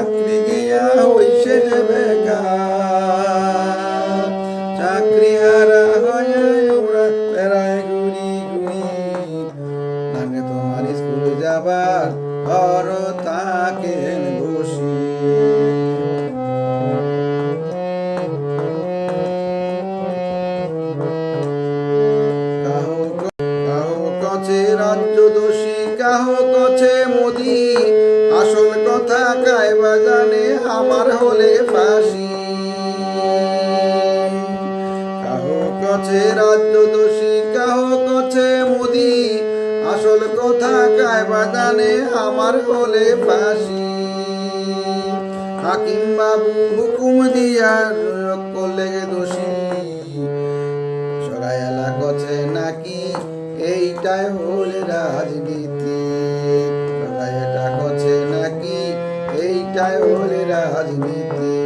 চাকরি গিয়া হইছে যে বেকার। চাকরি হারা হয়ে ওরা ঘুরি ঘুরি। লাগে তোমার স্কুল যাবার ঘর তাকে বসি। রাজ্য দোষী, কাহ কছে মোদী। আসল কথা কায়বা জানে, আমার হলে ফাঁসি। কাহো কছে রাজ্য দোষী, কাহ কছে মোদি। আসল কথা কায়বা জানে, আমার হলে ফাঁসি। হাকিম বাবু হুকুম দিয়া করলে দোষী। সরাইলা কছে নাকি, এইটাই হলে রাজনীতি। এইটাই হল রাজনীতি।